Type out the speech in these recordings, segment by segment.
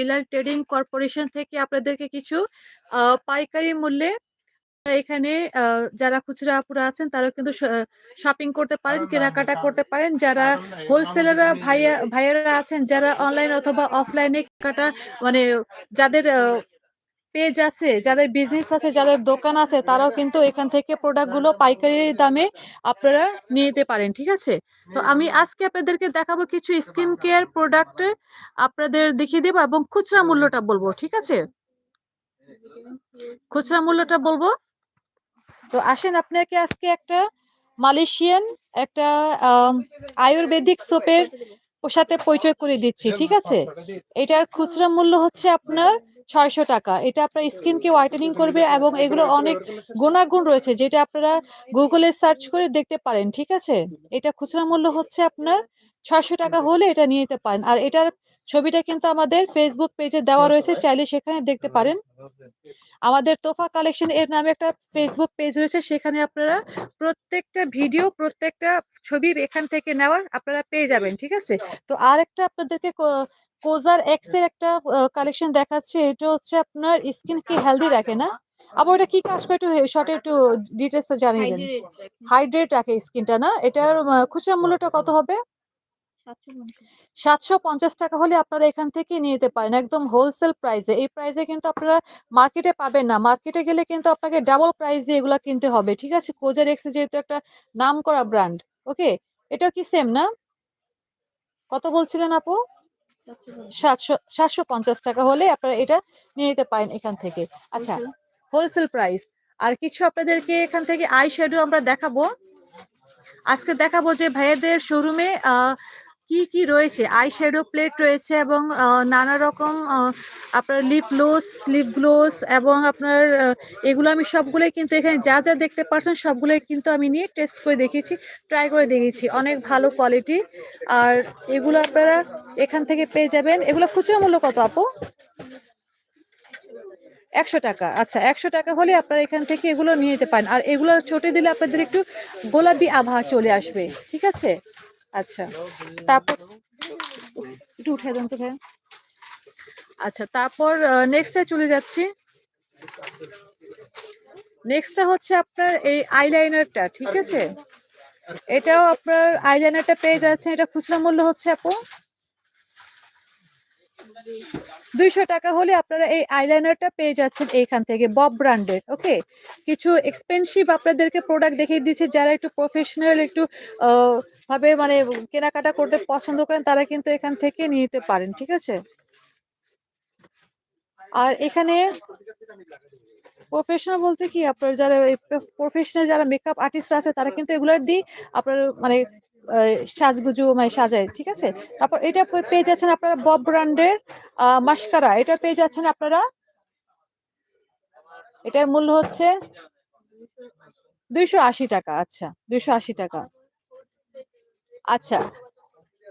Bilal trading corporation থেকে আপনাদেরকে কিছু পাইকারি মূল্যে এখানে যারা খুচরা আপুরা আছেন তারা কিন্তু শপিং করতে পারেন, কেনাকাটা করতে পারেন। যারা হোলসেলাররা ভাইয়া ভাইয়েরা আছেন যারা অনলাইন অথবা অফলাইনে কাটা মানে যাদের পেজ আছে, যাদের বিজনেস আছে, যাদের দোকান আছে তারাও কিন্তু এখান থেকে প্রোডাক্টগুলো পাইকারি দামে আপনারা নিয়ে নিতে পারেন। ঠিক আছে? তো আমি আজকে আপনাদেরকে দেখাবো কিছু স্কিন কেয়ার প্রোডাক্ট আপনাদের দেখিয়ে দেবো এবং খুচরা মূল্যটা বলব। ঠিক আছে? খুচরা মূল্যটা বলব। তো আসেন আপনাকে আজকে একটা মালয়েশিয়ান একটা আয়ুর্বেদিক সোপের সাথে পরিচয় করে দিচ্ছি। ঠিক আছে? এটার খুচরা মূল্য হচ্ছে আপনার ৳৬০০ এটা আপনার স্কিনকে হোয়াইটেনিং করবে এবং এগুলো অনেক গুণাগুণ রয়েছে যেটা আপনারা গুগলে সার্চ করে দেখতে পারেন। ঠিক আছে? এটা খুচরা মূল্য হচ্ছে আপনার ৳৬০০ হলে এটা নিয়ে নিতে পারেন। আর এটার ছবিটা কিন্তু আমাদের ফেসবুক পেজে দেওয়া রয়েছে। চাইলে সেখানে দেখতে পারেন। আমাদের তোফা কালেকশন এর নামে একটা ফেসবুক পেজ রয়েছে। সেখানে আপনারা প্রত্যেকটা ভিডিও, প্রত্যেকটা ছবি এখান থেকে নেওয়ার আপনারা পেয়ে যাবেন। ঠিক আছে? তো আর একটা আপনাদেরকে কোজার এক্সের একটা কালেকশন দেখাচ্ছে এটা হচ্ছে আপনার স্কিনকে হেলদি রাখে না? আবার এটা কি কাজ করে একটু শর্টে একটু ডিটেইলস টা জানিয়ে দেন। হাইড্রেট রাখে। স্কিনটা না? এটার খুচরা মূল্যটা কত হবে? ৭৫০ ৳৭৫০ হলে আপনারা এখান থেকে নিয়ে নিতে পারেন। একদম হোলসেল প্রাইসে এই প্রাইসে কিন্তু আপনারা মার্কেটে পাবেন না। মার্কেটে গেলে কিন্তু আপনাকে ডাবল প্রাইস দিয়ে এগুলা কিনতে হবে। ঠিক আছে? কোজার এক্স যেহেতু একটা নামকরা ব্র্যান্ড। ওকে? এটাও কি সেম না? কত বলছিলেন আপু? ৭৫০ ৭০০ ৳৭৫০ হলে আপনারা এটা নিয়ে নিতে পারেন এখান থেকে। আচ্ছা, হোলসেল। Wholesale price. আর কিছু আপনাদেরকে এখান থেকে আই শ্যাডো আমরা দেখাবো। আজকে দেখাবো যে ভাইয়াদের শোরুমে কি, কি রয়েছে। আই শ্যাডো প্লেট রয়েছে এবং নানা রকম আপনার লিপ লোস, লিপ গ্লোস এবং আপনার এগুলো আমি সবগুলোই কিন্তু এখানে যা, যা দেখতে পারছেন সবগুলোই কিন্তু আমি নিয়ে টেস্ট করে দেখিয়েছি, ট্রাই করে দেখিয়েছি। অনেক ভালো কোয়ালিটি। আর এগুলো আপনারা এখান থেকে পেয়ে যাবেন। এগুলো খুচরা মূল্য কত আপু? ৳১০০ আচ্ছা ৳১০০ হলে আপনারা এখান থেকে এগুলো নিয়ে যেতে পারেন। আর এগুলো ছোটে দিলে আপনাদের একটু গোলাপি আভা চলে আসবে। ঠিক আছে? আচ্ছা। তারপর একটু উঠে দেন তো। আচ্ছা তারপর আ নেক্সট এ চলে যাচ্ছি। নেক্সটটা হচ্ছে আপনার এই আইলাইনারটা। ঠিক আছে? এটাও আপনার আইলাইনারটা পেয়ে যাচ্ছেন। এটা খুচরা মূল্য হচ্ছে আপু? ৳২০০ হলে আপনারা এই আইলাইনারটা পেয়ে যাচ্ছেন এইখান থেকে, বব ব্র্যান্ডের। ওকে? কিছু এক্সপেনসিভ আপনাদেরকে প্রোডাক্ট দেখিয়ে দিচ্ছি, যারা একটু প্রফেশনাল একটু ভাবে মানে কেনাকাটা করতে পছন্দ করেন, তারা কিন্তু এখান থেকে নিতে পারেন। ঠিক আছে? আর এখানে প্রফেশনাল বলতে কি, আপনার যারা প্রফেশনাল যারা মেকআপ আর্টিস্ট আছে, তারা কিন্তু এগুলার দিয়ে আপনার মানে সাজগুজু মানে সাজায়। ঠিক আছে? তারপর এটা পেয়ে যাচ্ছেন আপনারা বব ব্র্যান্ডের মাস্কারা। এটা পেয়ে যাচ্ছেন আপনারা এটার মূল্য হচ্ছে ৳২৮০ আচ্ছা, ৳২৮০ আচ্ছা।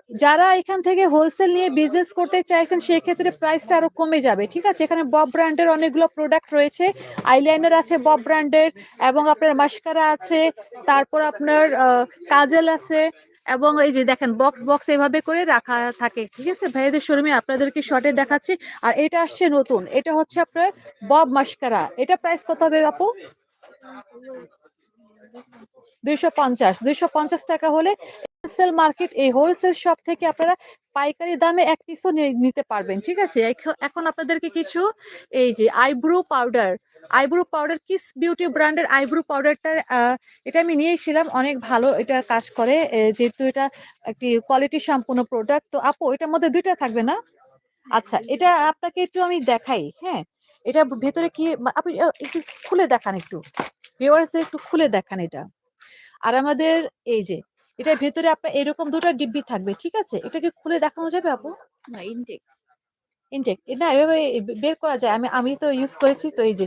যারা এখান থেকে হোলসেল নিয়ে বিজনেস করতে চাইছেন সেক্ষেত্রে প্রাইসটা আরও কমে যাবে। ঠিক আছে? এখানে বব ব্র্যান্ডের অনেকগুলো প্রোডাক্ট রয়েছে। আইলাইনার আছে বব ব্র্যান্ডের এবং আপনার মাস্কারা আছে। তারপর আপনার কাজল আছে এবং এই যে দেখেন বক্স, বক্স এভাবে করে রাখা থাকে। ঠিক আছে? ভাইয়াদের শোরুমে আপনাদেরকে শর্টে দেখাচ্ছি। আর এটা আসছে নতুন। এটা হচ্ছে আপনার বব মাস্কারা। এটা প্রাইস কত হবে আপু? ৳২৫০ ৳২৫০ হলে হোলসেল মার্কেট এই হোলসেল শপ থেকে আপনারা পাইকারি দামে এক পিসও নিতে পারবেন। ঠিক আছে? এখন আপনাদেরকে কিছু এই যে eyebrow powder, eyebrow powder Kiss Beauty ব্র্যান্ডের আইব্রো পাউডারটা এটা আমি নিয়েছিলাম। অনেক ভালো এটা কাজ করে। যেহেতু এটা একটি কোয়ালিটি সম্পূর্ণ প্রোডাক্ট। তো আপু এটার মধ্যে দুইটা থাকবে না? আচ্ছা এটা আপনাকে একটু আমি দেখাই। হ্যাঁ? এটা ভেতরে কি আপনি একটু খুলে দেখান একটু। ভিউয়ার্স দের একটু খুলে দেখান এটা। আর আমাদের এই যে এটার ভেতরে আপনার এরকম ২ টা ডিব্বি থাকবে। ঠিক আছে? এটা কি খুলে দেখানো যাবে আপু? না ইনটেক। ইনটেক। না এভাবে বের করা যায়। আমি আমি তো ইউজ করেছি তো এই যে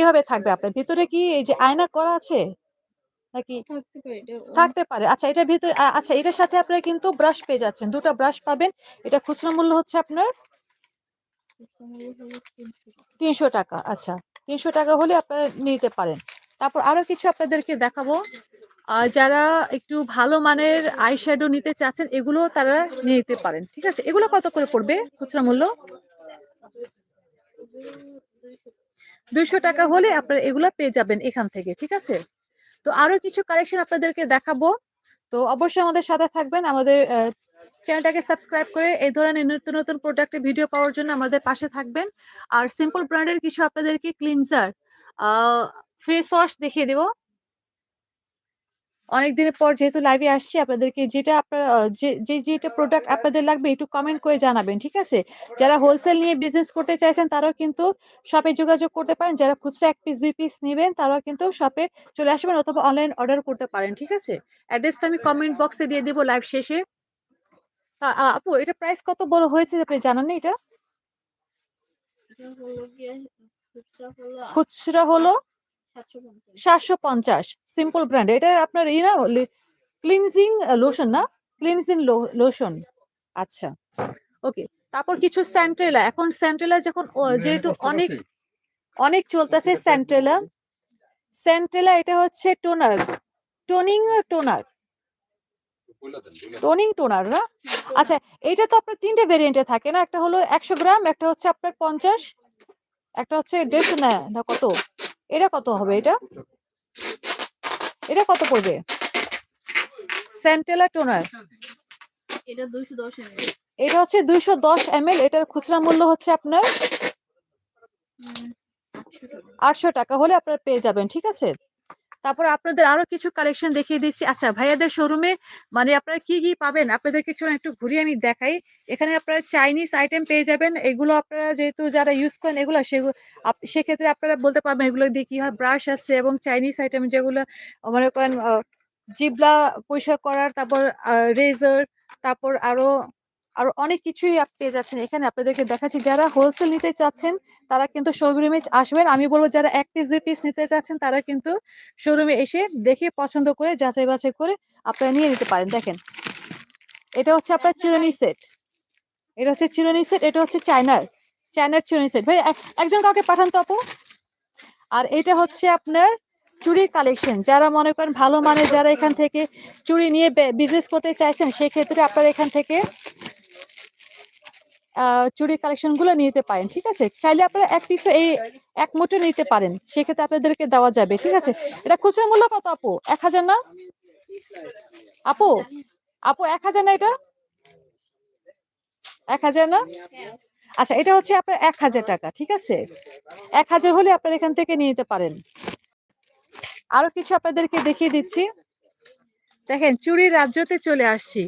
এভাবে থাকবে আপনার। ভেতরে কি এই যে আয়না করা আছে? নাকি থাকতে পারে। আচ্ছা এটার ভিতরে আচ্ছা এটার সাথে আপনারা কিন্তু ব্রাশ পেয়ে যাচ্ছেন। ২ টা ব্রাশ পাবেন। এটা খুচরা মূল্য হচ্ছে আপনার ৳৩০০ ৳৩০০ আচ্ছা। ৳৩০০ হলে আপনারা নিতে পারেন। তারপর আরও কিছু আপনাদেরকে দেখাবো। যারা একটু ভালো মানের আই শ্যাডো নিতে চাচ্ছেন এগুলো তারা নিয়ে নিতে পারেন। ঠিক আছে? এগুলো কত করে পড়বে খুচরা মূল্য? দুইশো টাকা হলে আপনারা এগুলো পেয়ে যাবেন এখান থেকে, ঠিক আছে তো আরও কিছু কালেকশন আপনাদেরকে দেখাবো তো অবশ্যই আমাদের সাথে থাকবেন আমাদের চ্যানেলটাকে সাবস্ক্রাইব করে এই ধরনের নতুন নতুন প্রোডাক্টের ভিডিও পাওয়ার জন্য আমাদের পাশে থাকবেন আর সিম্পল ব্র্যান্ডের কিছু আপনাদেরকে ক্লিনজার ফেস ওয়াশ দেখিয়ে দেবো অনেক দিনের পর যেহেতু লাইভে আসছি আপনাদেরকে যেটা আপনার যে যে যেটা প্রোডাক্ট আপনাদের লাগবে একটু কমেন্ট করে জানাবেন ঠিক আছে? যারা হোলসেল নিয়ে বিজনেস করতে চাইছেন তারাও কিন্তু শপে যোগাযোগ করতে পারেন। যারা খুচরা এক পিস দুই পিস নেবেন তারাও কিন্তু শপে চলে আসবেন অথবা অনলাইন অর্ডার করতে পারেন ঠিক আছে? অ্যাড্রেসটা আমি কমেন্ট বক্সে দিয়ে দেবো লাইভ শেষে। আপু এটা প্রাইস কত বড় হয়েছে? আপনি জানান না এটা? খুচরা হলো সাতশো পঞ্চাশ। সিম্পল ব্র্যান্ড এটা আপনার ই না ক্লিনজিং লোশন না? ক্লিনজিং লোশন আচ্ছা ওকে তারপর কিছু স্যান্ট্রেলা এখন স্যান্ট্রেলা যখন ও- যেহেতু অনেক অনেক চলতেছে স্যান্ট্রেলা স্যান্ট্রেলা এটা হচ্ছে toner toning toner toning toner না? আচ্ছা এইটা তো আপনার তিনটে ভেরিয়েন্টে থাকে না? একটা হলো একশো গ্রাম একটা হচ্ছে আপনার পঞ্চাশ একটা হচ্ছে দেড়শো না কত? এটা কত হবে এটা? এটা কত পড়বে? স্যান্টেলা টোনার এটা দুইশো দশ এম এটা হচ্ছে দুইশো দশ এম এল এটার খুচরা মূল্য হচ্ছে আপনার আটশো টাকা হলে আপনারা পেয়ে যাবেন ঠিক আছে? তারপর আপনাদের আরও কিছু কালেকশন দেখিয়ে দিচ্ছি। আচ্ছা ভাইয়াদের শোরুমে মানে আপনারা কি কি পাবেন? আপনাদের কিছু একটু ঘুরিয়ে আমি দেখাই। এখানে আপনারা চাইনিজ আইটেম পেয়ে যাবেন। এগুলো আপনারা যেহেতু যারা ইউজ করেন, এগুলো সেক্ষেত্রে আপনারা বলতে পারবেন এগুলো দিয়ে কি হয় ব্রাশ আছে এবং চাইনিজ আইটেম যেগুলো মনে করেন জিবলা পরিষ্কার করার, তারপর রেজার তারপর আরও আরও অনেক কিছুই পেয়ে যাচ্ছেন। এখানে আপনাদেরকে দেখাচ্ছি যারা হোলসেল নিতে চাচ্ছেন, তারা কিন্তু শোরুমে আসবেন। আমি বলব যারা এক পিস দুই পিস নিতে চাচ্ছেন, তারা কিন্তু শোরুমে এসে দেখে পছন্দ করে, যাচাই বাছাই করে আপনারা নিয়ে নিতে পারেন। দেখেন, এটা হচ্ছে আপনার চিরুনি সেট এটা হচ্ছে চিরুনি সেট এটা হচ্ছে চায়নার চায়নার চিরনি সেট ভাই একজন কাউকে পাঠান তো আপু। আর এটা হচ্ছে আপনার চুরির কালেকশন যারা মনে করেন ভালো মানে যারা এখান থেকে চুড়ি নিয়ে বিজনেস করতে চাইছেন, সেক্ষেত্রে আপনারা এখান থেকে চুড়ি কালেকশনগুলো নিতে পারেন, ঠিক আছে? চাইলে আপনারা এক পিসে এই এক মুঠো নিতে পারেন, সেক্ষেত্রে আপনাদেরকে দেওয়া যাবে, ঠিক আছে? এটা খুচরা মূল্য কত, আপু? এক হাজার না? আপু? আপু, এক হাজার না এটা? এক হাজার না? আচ্ছা এটা হচ্ছে আপনার এক হাজার টাকা, ঠিক আছে? এক হাজার হলে আপনারা এখান থেকে নিয়ে নিতে পারেন। আরও কিছু আপনাদেরকে দেখিয়ে দিচ্ছি। দেখেন চুরির রাজ্যতে চলে আসছি।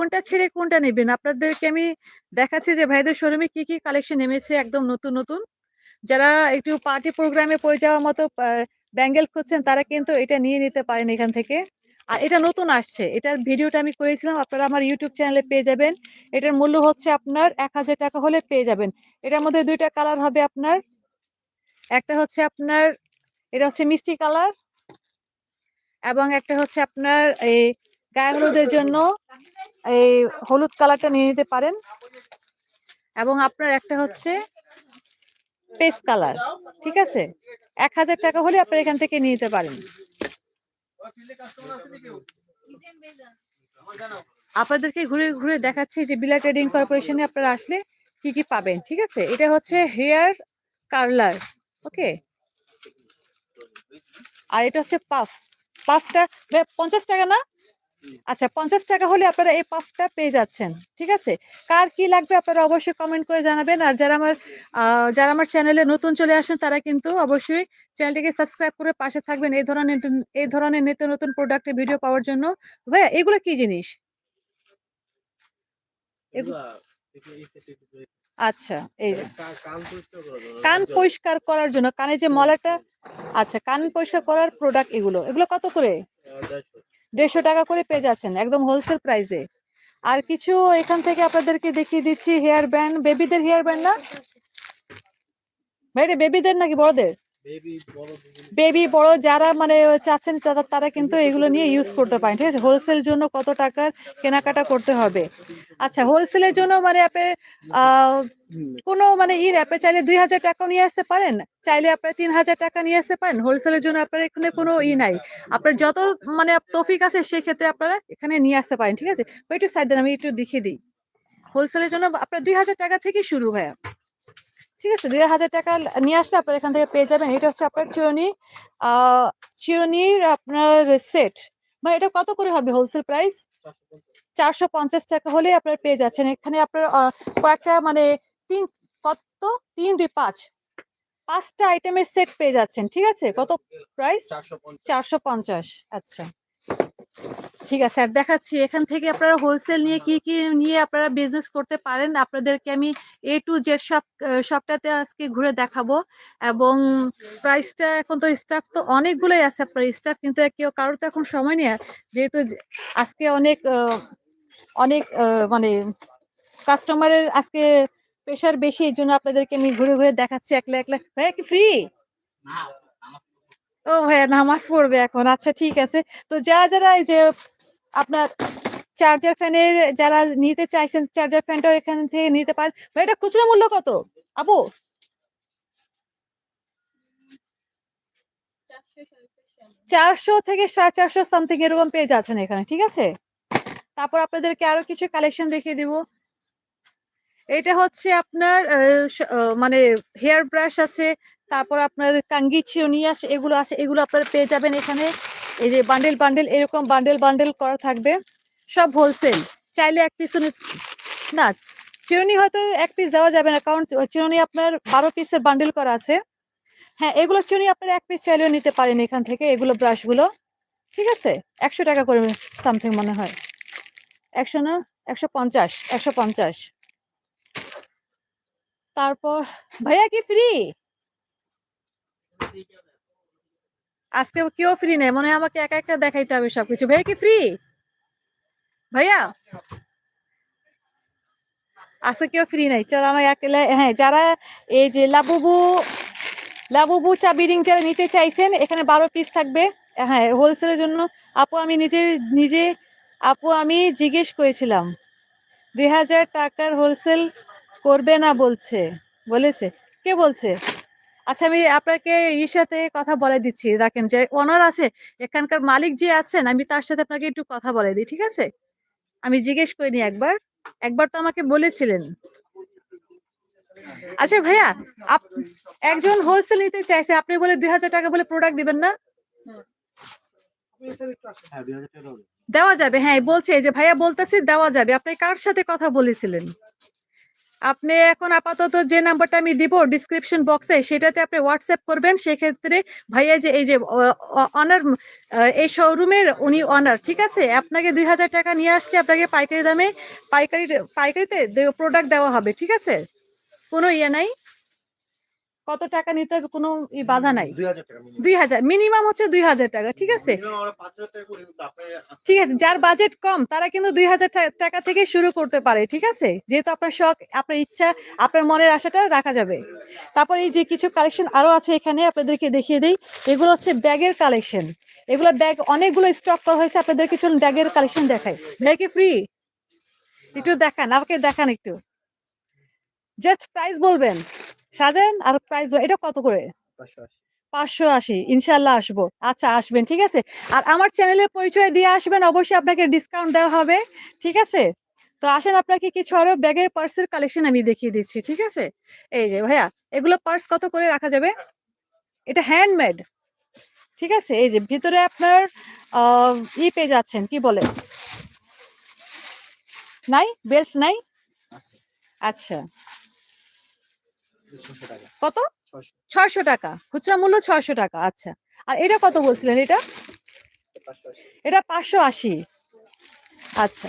কোনটা ছেড়ে কোনটা নেবেন? আপনাদেরকে আমি দেখাচ্ছি যে ভাইদের শোরুমে কি কি কালেকশন নেমেছে একদম নতুন নতুন। যারা একটু পার্টি প্রোগ্রামে পড়ে যাওয়ার মতো ব্যাঙ্গেল খুঁজছেন, তারা কিন্তু এটা নিয়ে নিতে পারেন এখান থেকে। আর এটা নতুন আসছে। এটার ভিডিওটা আমি করেছিলাম, আপনারা আমার ইউটিউব চ্যানেলে পেয়ে যাবেন। এটার মূল্য হচ্ছে আপনার এক হাজার টাকা হলে পেয়ে যাবেন। এটার মধ্যে দুইটা কালার হবে আপনার। একটা হচ্ছে আপনার, এটা হচ্ছে মিষ্টি কালার এবং একটা হচ্ছে আপনার এই গায়ে হলুদের জন্য এই হলুদ কালারটা নিয়ে নিতে পারেন। এবং আপনার একটা হচ্ছে পেস্ট কালার, ঠিক আছে? এক হাজার টাকা হলে আপনারা এখান থেকে নিয়ে নিতে পারেন। আপনাদেরকে ঘুরে ঘুরে দেখাচ্ছি যে বিলা ট্রেডিং কর্পোরেশনে আপনারা আসলে কি কি পাবেন, ঠিক আছে? এটা হচ্ছে হেয়ার কার্লার, ওকে? আর এটা হচ্ছে পাফ। পাফটা পঞ্চাশ টাকা না? আচ্ছা পঞ্চাশ টাকা হলে আপনারা এই পাফটা পেয়ে যাচ্ছেন ঠিক আছে? কার কি লাগবে আপনারা অবশ্যই কমেন্ট করে জানাবেন। আর যারা আমার যারা আমার চ্যানেলে নতুন চলে আসেন তারা কিন্তু অবশ্যই চ্যানেলটিকে সাবস্ক্রাইব করে পাশে থাকবেন এই ধরনের এই ধরনের নিত্য নতুন প্রোডাক্টের ভিডিও পাওয়ার জন্য। ভাইয়া এগুলো কি জিনিস? আচ্ছা এই কান পরিষ্কার করার জন্য কানে যে মলাটা আচ্ছা কান পরিষ্কার করার প্রোডাক্ট এগুলো। এগুলো কত করে? দেড়শো টাকা করে পেয়ে যাচ্ছেন, একদম হোলসেল প্রাইসে আর কিছু এখান থেকে আপনাদেরকে দেখিয়ে দিচ্ছি হেয়ার ব্যান্ড বেবিদের হেয়ার ব্যান্ড না? ভাই বেবিদের নাকি বড়দের? বেবি বড় যারা মানে চাচ্ছেন তারা কিন্তু এগুলো নিয়ে ইউজ করতে পারেন, ঠিক আছে? হোলসেল জন্য কত টাকার কেনাকাটা করতে হবে? আচ্ছা হোলসেলের জন্য মানে আপনি কোনো মানে ই অ্যাপে চাইলে দুই হাজার টাকাও নিয়ে আসতে পারেন, চাইলে আপনার তিন হাজার টাকা নিয়ে আসতে পারেন। হোলসেলের জন্য আপনার এখানে কোনো ই নাই। আপনার যত মানে তফিক আছে সেক্ষেত্রে আপনারা এখানে নিয়ে আসতে পারেন, ঠিক আছে? একটু সাইড দেন, আমি একটু দেখিয়ে দিই। হোলসেলের জন্য আপনার দুই হাজার টাকা থেকে শুরু ভাইয়া। ঠিক আছে দুই হাজার টাকা নিয়ে আসলে আপনার এখান থেকে পেয়ে যাবেন। এটা হচ্ছে আপনার চিরুনি চিরুনির আপনার সেট মানে এটা কত করে হবে হোলসেল প্রাইস চারশো পঞ্চাশ টাকা হলে আপনার পেয়ে যাচ্ছেন। এখানে আপনার কয়েকটা মানে তিন কত? তিন দুই পাঁচ। পাঁচটা আইটেমের সেট পেয়ে যাচ্ছেন ঠিক আছে? কত প্রাইস চারশো পঞ্চাশ আচ্ছা। ঠিক আছে আর দেখাচ্ছি এখান থেকে আপনারা হোলসেল নিয়ে কি কি নিয়ে আপনারা বিজনেস করতে পারেন আপনাদেরকে আমি এ টু জেড সব সবটাতে আজকে ঘুরে দেখাবো। এবং প্রাইসটা এখন তো স্টাফ তো অনেকগুলোই আছে আপনার স্টাফ কিন্তু কেউ কারোর তো এখন সময় নেই। যেহেতু আজকে অনেক অনেক মানে কাস্টমারের আজকে প্রেশার বেশি এই জন্য আপনাদেরকে আমি ঘুরে ঘুরে দেখাচ্ছি। একলা একলা ভাইয়া কি ফ্রি ও ভাইয়া নামাজ পড়বে এখন। আচ্ছা ঠিক আছে। তো যারা যারা এই যে আপনার চার্জার ফ্যানের যারা নিতে চাইছেন চার্জার ফ্যানটাও এখান থেকে নিতে পারেন। এটা খুচরা মূল্য কত? আপু? চারশো থেকে সাড়ে চারশো সামথিং এরকম পেয়ে যাচ্ছেন এখানে, ঠিক আছে? তারপর আপনাদেরকে আরও কিছু কালেকশন দেখিয়ে দিব। এটা হচ্ছে আপনার মানে হেয়ার ব্রাশ আছে, তারপর আপনার কাঙ্গি চিরুনি আছে, এগুলো আছে, এগুলো আপনারা পেয়ে যাবেন এখানে। এই যে বান্ডেল বান্ডেল এরকম বান্ডেল বান্ডেল করা থাকবে। সব হোলসেল চাইলে এক পিস না, চিরুনি হয়তো এক পিস দেওয়া যাবে না, কারণ চিরুনি আপনার বারো পিসের বান্ডেল করা আছে। হ্যাঁ এগুলো চিরুনি আপনারা এক পিস চাইলেও নিতে পারেন এখান থেকে, এগুলো ব্রাশগুলো ঠিক আছে? একশো টাকা করে সামথিং মনে হয়। একশো না? একশো পঞ্চাশ একশো পঞ্চাশ। তারপর ভাইয়া কি ফ্রি আজকে কেউ ফ্রি নেই, মনে হয় আমাকে একা একা দেখাইতে হবে সবকিছু। ভাইয়া কি ফ্রি ভাইয়া? আজকে কেউ ফ্রি নাই, চল আমার একলা হ্যাঁ যারা এই যে লাবুবু লাবুবু চা বিডিং যারা নিতে চাইছেন, এখানে বারো পিস থাকবে। হ্যাঁ হোলসেলের জন্য আপু, আমি নিজে নিজে, আপু, আমি জিজ্ঞেস করেছিলাম, দুই হাজার টাকার হোলসেল করবে না বলছে, বলেছে। কে বলছে? আচ্ছা আমি আপনাকে ইর সাথে কথা বলে দিচ্ছি। দেখেন যে ওনার আছে, এখানকার মালিক যে আছেন, আমি তার সাথে আপনাকে একটু কথা বলে দিই, ঠিক আছে? আমি জিজ্ঞেস করিনি একবার একবার তো আমাকে বলেছিলেন। আচ্ছা ভাইয়া একজন হোলসেল নিতে চাইছে, আপনি বলে দুই হাজার টাকা বলে প্রোডাক্ট দিবেন না? দেওয়া যাবে হ্যাঁ বলছে যে ভাইয়া বলতেছি দেওয়া যাবে, আপনি কার সাথে কথা বলেছিলেন? আপনি এখন আপাতত যে নাম্বারটা আমি দিব ডিসক্রিপশন বক্সে সেটাতে আপনি হোয়াটসঅ্যাপ করবেন, সেক্ষেত্রে ভাইয়া যে, এই যে অনার এই শোরুমের উনি অনার ঠিক আছে? আপনাকে দুই হাজার টাকা নিয়ে আসলে আপনাকে পাইকারি দামে পাইকারি পাইকারিতে প্রোডাক্ট দেওয়া হবে, ঠিক আছে? কোনো ইয়ে নাই? কত টাকা নিতে হবে কোনো বাধা নাই? দুই হাজার মিনিমাম হচ্ছে দুই হাজার টাকা ঠিক আছে? ঠিক আছে যার বাজেট কম তারা কিন্তু দুই হাজার টাকা থেকে শুরু করতে পারে ঠিক আছে? যেহেতু আপনার শখ আপনার ইচ্ছা আপনার মনের আশাটা রাখা যাবে। তারপর এই যে কিছু কালেকশন আরও আছে এখানে আপনাদেরকে দেখিয়ে দিই। এগুলো হচ্ছে ব্যাগের কালেকশন এগুলো ব্যাগ অনেকগুলো স্টক করা হয়েছে আপনাদের কিছু ব্যাগের কালেকশন দেখাই। ব্যাগে ফ্রি একটু দেখান আমাকে দেখান একটু। জাস্ট প্রাইস বলবেন। সাজেন আর প্রাইস এটা কত করে? পাঁচশো আশি। ইনশাল্লাহ আসব। আচ্ছা আসবেন ঠিক আছে? আর আমার চ্যানেলের পরিচয় দিয়ে আসবেন অবশ্যই আপনাকে ডিসকাউন্ট দেওয়া হবে ঠিক আছে? তো আসেন আপনাকে কিছু আরও ব্যাগের পার্সের কালেকশন আমি দেখিয়ে দিচ্ছি ঠিক আছে? এই যে ভাইয়া এগুলো পার্স কত করে রাখা যাবে? এটা হ্যান্ডমেড ঠিক আছে? এই যে ভিতরে আপনার ই পেয়ে যাচ্ছেন কি বলে? নাই? বেল্ট নাই? আচ্ছা। কত? ছয়শো। টাকা। খুচরা মূল্য ছয়শো টাকা আচ্ছা। আর এটা কত বলছিলেন এটা? এটা পাঁচশো আশি। আচ্ছা।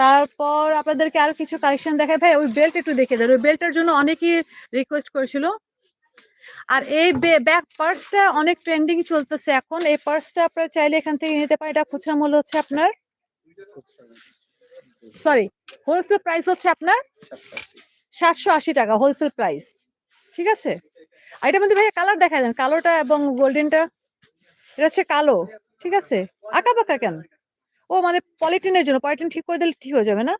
তারপর আপনাদেরকে আরও কিছু কালেকশন দেখায় ভাই ওই বেল্ট একটু দেখে দেন। ওই বেল্টের জন্য অনেকেই রিকোয়েস্ট করেছিল। আর এই ব্যাক পার্সটা অনেক ট্রেন্ডিং চলতেছে এখন। এই পার্সটা আপনারা চাইলে এখান থেকে নিতে পারেন। এটা খুচরা মূল্য হচ্ছে আপনার? সরি হোলসেল প্রাইস হচ্ছে আপনার? সাতশো আশি টাকা হোলসেল প্রাইস ঠিক আছে? আর এটার মধ্যে ভাইয়া কালার দেখা দেন। কালোটা এবং গোল্ডেনটা এটা হচ্ছে কালো। ঠিক আছে? আঁকা বাঁকা কেন? ও মানে পলিটিনের জন্য। পলিটিন ঠিক করে দিলে ঠিক হয়ে যাবে না?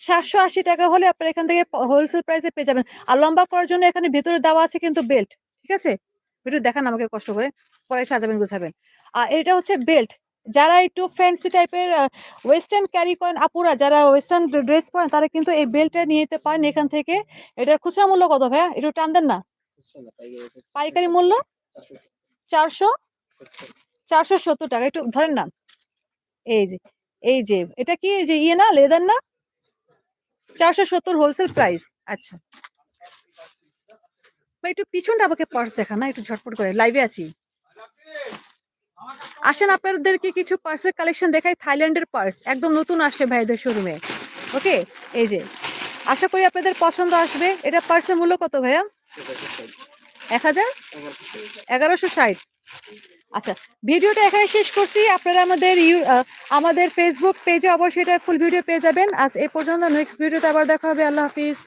সাতশো আশি টাকা হলে আপনার এখান থেকে হোলসেল প্রাইসে পেয়ে যাবেন। আর লম্বা করার জন্য এখানে ভেতরে দেওয়া আছে কিন্তু বেল্ট ঠিক আছে? একটু দেখান আমাকে কষ্ট করে। পরে সাজাবেন, গুছাবেন। আর এটা হচ্ছে বেল্ট যারা একটু ফ্যান্সি টাইপের ওয়েস্টার্ন ক্যারি করেন, আপুরা যারা ওয়েস্টার্ন ড্রেস পরেন তারা কিন্তু এই বেল্টটা নিয়ে যেতে পারেন এখান থেকে। এটার খুচরা মূল্য কত ভাইয়া? একটু টান দেন না? পাইকারি মূল্য? চারশো? চারশো সত্তর টাকা। একটু ধরেন না। এই যে এই যে, এটা কি? যে ইয়ে না লেদার না? চারশো সত্তর হোলসেল প্রাইস আচ্ছা। একটু পিছনটা আমাকে পার্স দেখা না, একটু ঝটপট করে। লাইভে আছি। আসেন আপনাদেরকে কিছু পার্সের কালেকশন দেখাই থাইল্যান্ডের পার্স একদম নতুন আসছে ভাইদের শোরুমে ওকে এই যে, আশা করি আপনাদের পছন্দ আসবে। এটা পার্সের মূল্য কত ভাইয়া? এক হাজার? এগারোশো ষাট। আচ্ছা ভিডিওটা এখানে শেষ করছি। আপনারা আমাদের ইউ আমাদের ফেসবুক পেজে অবশ্যই এটা ফুল ভিডিও পেয়ে যাবেন। আজ এ পর্যন্ত নেক্সট ভিডিওতে আবার দেখা হবে। আল্লাহ হাফিজ।